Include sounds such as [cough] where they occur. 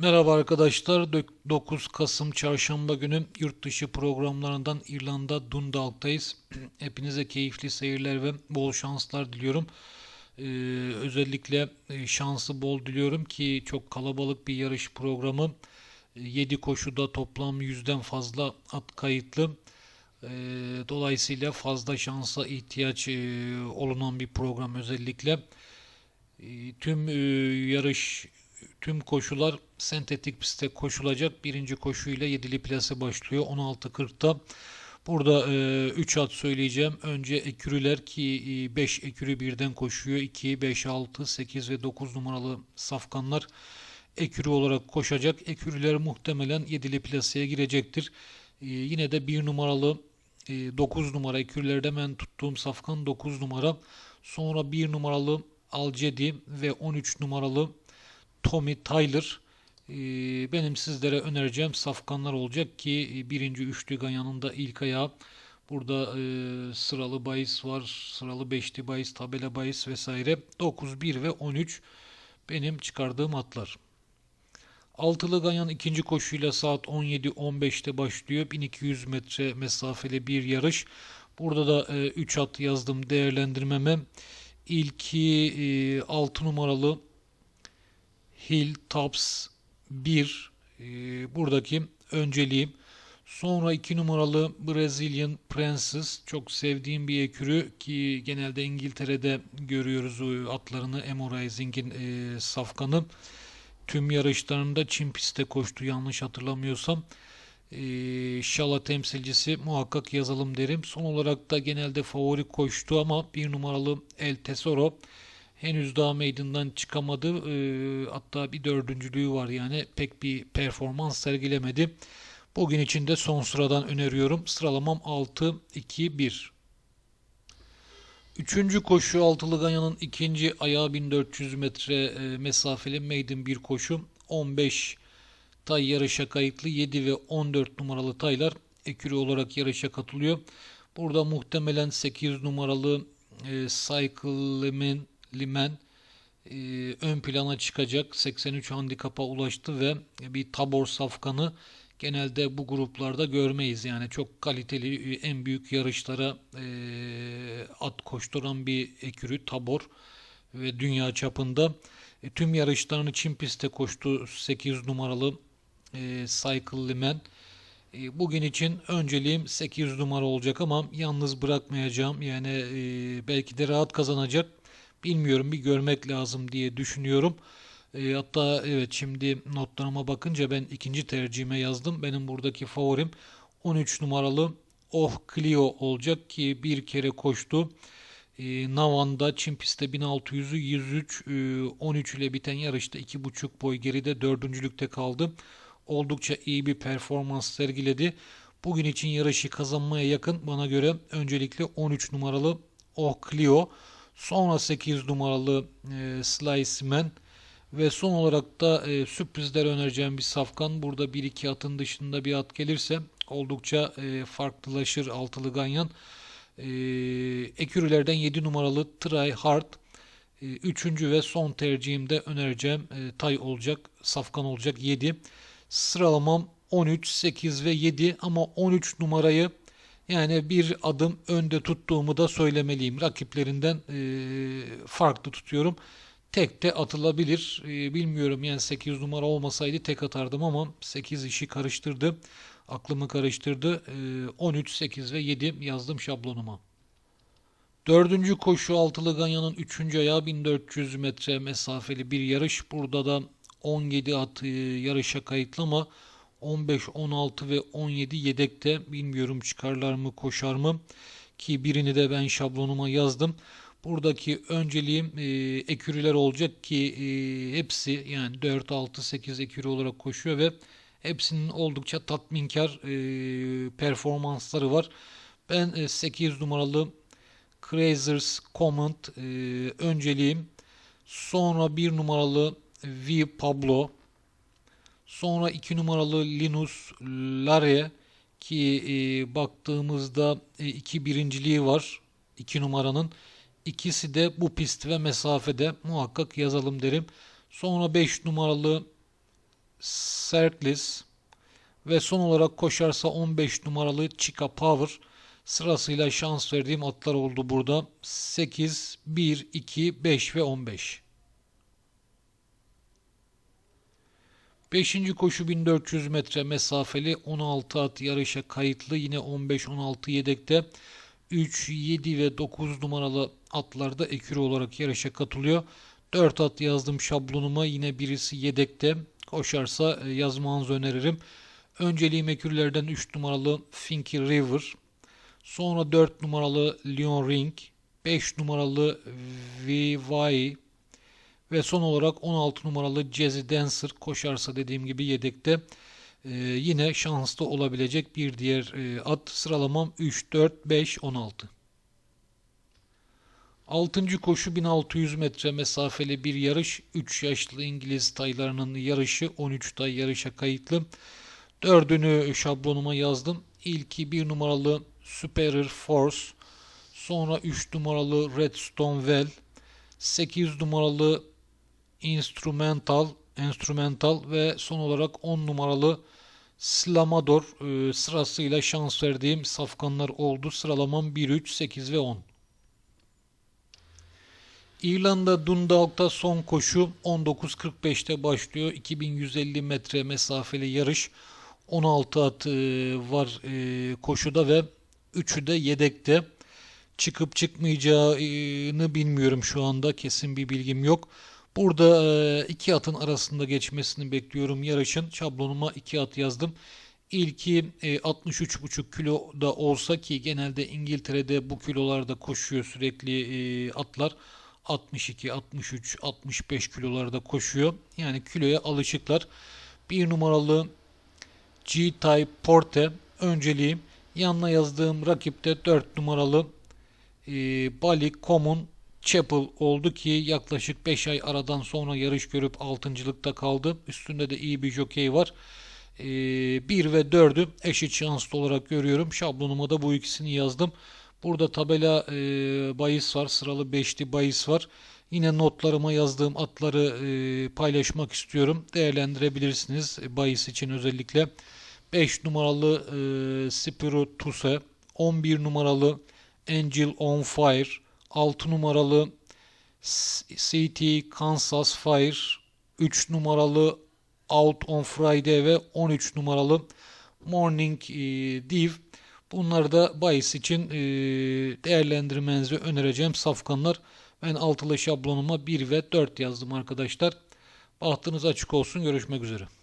Merhaba arkadaşlar. Dök- 9 Kasım Çarşamba günü yurt dışı programlarından İrlanda Dundalk'tayız. [clears throat] Hepinize keyifli seyirler ve bol şanslar diliyorum. Ee, özellikle e, şansı bol diliyorum ki çok kalabalık bir yarış programı. 7 koşuda toplam 100'den fazla at kayıtlı. Ee, dolayısıyla fazla şansa ihtiyaç e, olunan bir program özellikle. E, Tüm e, yarış, tüm koşular sentetik pistte koşulacak. Birinci koşuyla yedili plase başlıyor 16.40'da. Burada 3 at söyleyeceğim. Önce ekürüler ki 5 ekürü birden koşuyor. 2, 5, 6, 8 ve 9 numaralı safkanlar ekürü olarak koşacak. Ekürüler muhtemelen yedili plaseye girecektir. E, Yine de 1 numaralı 9 numara ekürülerde ben tuttuğum safkan 9 numara. Sonra 1 numaralı Alcedi ve 13 numaralı Tommy Tyler. Ee, Benim sizlere önereceğim safkanlar olacak ki e, birinci üçlü ganyanın da ilk ayağı. Burada e, sıralı bahis var, sıralı beşli bahis, tabela bahis vesaire. 9, 1 ve 13 benim çıkardığım atlar. Altılı Ganyan ikinci koşuyla saat 17.15'te başlıyor. 1200 metre mesafeli bir yarış. Burada da 3 at yazdım değerlendirmeme. İlki e, 6 numaralı Hill Tops 1 e, buradaki önceliğim. Sonra 2 numaralı Brazilian Princess çok sevdiğim bir ekürü ki genelde İngiltere'de görüyoruz atlarını Emo Rising'in e, safkanı. Tüm yarışlarında Çin pistte koştu yanlış hatırlamıyorsam. Şala temsilcisi muhakkak yazalım derim. Son olarak da genelde favori koştu ama bir numaralı El Tesoro henüz daha meydandan çıkamadı. Ee, hatta bir dördüncülüğü var yani pek bir performans sergilemedi. Bugün için de son sıradan öneriyorum. Sıralamam 6, 2, 1. Üçüncü koşu Altılı Ganyan'ın ikinci ayağı 1400 metre e, mesafeli maiden bir koşu. 15 tay yarışa kayıtlı 7 ve 14 numaralı taylar ekürü olarak yarışa katılıyor. Burada muhtemelen 8 numaralı e, Cycle Liman e, ön plana çıkacak. 83 handikapa ulaştı ve bir tabor safkanı genelde bu gruplarda görmeyiz. Yani çok kaliteli en büyük yarışlara e, at koşturan bir ekürü tabor ve dünya çapında e, tüm yarışlarını Çin pistte koştu 8 numaralı e, Cycle Liman. E, bugün için önceliğim 8 numara olacak ama yalnız bırakmayacağım. Yani e, belki de rahat kazanacak. Bilmiyorum bir görmek lazım diye düşünüyorum. E, hatta evet şimdi notlarıma bakınca ben ikinci tercihime yazdım. Benim buradaki favorim 13 numaralı Oh Clio olacak ki bir kere koştu. E, Navan'da Çin pistte 1600'ü 103 e, 13 ile biten yarışta 2,5 boy geride dördüncülükte kaldı. Oldukça iyi bir performans sergiledi. Bugün için yarışı kazanmaya yakın bana göre öncelikle 13 numaralı Oh Clio, sonra 8 numaralı e, Slice Man, ve son olarak da e, sürprizler önereceğim bir safkan. Burada 1-2 atın dışında bir at gelirse oldukça e, farklılaşır altılı ganyan. E, ekürülerden 7 numaralı Try Hard. E, üçüncü ve son tercihimde önereceğim e, tay olacak, safkan olacak 7. Sıralamam 13, 8 ve 7 ama 13 numarayı yani bir adım önde tuttuğumu da söylemeliyim. Rakiplerinden e, farklı tutuyorum tek de atılabilir. E, bilmiyorum yani 8 numara olmasaydı tek atardım ama 8 işi karıştırdı. Aklımı karıştırdı. E, 13, 8 ve 7 yazdım şablonuma. Dördüncü koşu altılı ganyanın üçüncü ayağı 1400 metre mesafeli bir yarış. Burada da 17 at e, yarışa kayıtlı ama 15, 16 ve 17 yedekte. Bilmiyorum çıkarlar mı koşar mı ki birini de ben şablonuma yazdım. Buradaki önceliğim e, ekürüler olacak ki e, hepsi yani 4, 6, 8 ekürü olarak koşuyor ve hepsinin oldukça tatminkar e, performansları var. Ben e, 8 numaralı Crazers Command e, önceliğim. Sonra 1 numaralı V Pablo. Sonra 2 numaralı Linus Lare ki e, baktığımızda e, iki birinciliği var 2 numaranın. İkisi de bu pist ve mesafede muhakkak yazalım derim. Sonra 5 numaralı Sertlis ve son olarak koşarsa 15 numaralı Chica Power sırasıyla şans verdiğim atlar oldu burada. 8, 1, 2, 5 ve 15. Beşinci koşu 1400 metre mesafeli 16 at yarışa kayıtlı. Yine 15-16 yedekte 3, 7 ve 9 numaralı atlarda ekürü olarak yarışa katılıyor. 4 at yazdım şablonuma. Yine birisi yedekte. Koşarsa e, yazmanızı öneririm. Önceliğim ekürlerden 3 numaralı Finky River. Sonra 4 numaralı Leon Ring. 5 numaralı Vivai ve son olarak 16 numaralı Jazzy Dancer koşarsa dediğim gibi yedekte e, yine şanslı olabilecek bir diğer e, at. Sıralamam 3, 4, 5, 16. 6. koşu 1600 metre mesafeli bir yarış. 3 yaşlı İngiliz taylarının yarışı 13 tay yarışa kayıtlı. Dördünü şablonuma yazdım. İlki 1 numaralı Superior Force. Sonra 3 numaralı Redstone Well. 8 numaralı Instrumental, Instrumental ve son olarak 10 numaralı Slamador e, sırasıyla şans verdiğim safkanlar oldu. Sıralamam 1, 3, 8 ve 10. İrlanda Dundalk'ta son koşu 19.45'te başlıyor. 2150 metre mesafeli yarış. 16 at e, var e, koşuda ve 3'ü de yedekte. Çıkıp çıkmayacağını bilmiyorum şu anda. Kesin bir bilgim yok. Burada iki atın arasında geçmesini bekliyorum yarışın. Şablonuma iki at yazdım. İlki e, 63,5 kilo da olsa ki genelde İngiltere'de bu kilolarda koşuyor sürekli atlar. 62, 63, 65 kilolarda koşuyor. Yani kiloya alışıklar. Bir numaralı G-Type Porte önceliğim. Yanına yazdığım rakipte 4 numaralı Bali Common Chapel oldu ki yaklaşık 5 ay aradan sonra yarış görüp 6.lıkta kaldı. Üstünde de iyi bir jokey var. 1 ee, ve 4'ü eşit şanslı olarak görüyorum. Şablonuma da bu ikisini yazdım. Burada tabela e, bahis var. Sıralı 5'li bahis var. Yine notlarıma yazdığım atları e, paylaşmak istiyorum. Değerlendirebilirsiniz e, bahis için özellikle. 5 numaralı e, Spiro Tuse, 11 numaralı Angel on Fire, 6 numaralı City Kansas Fire, 3 numaralı Out on Friday ve 13 numaralı Morning e, Div. Bunları da bahis için e, değerlendirmenizi önereceğim safkanlar. Ben altılı şablonuma 1 ve 4 yazdım arkadaşlar. Bahtınız açık olsun. Görüşmek üzere.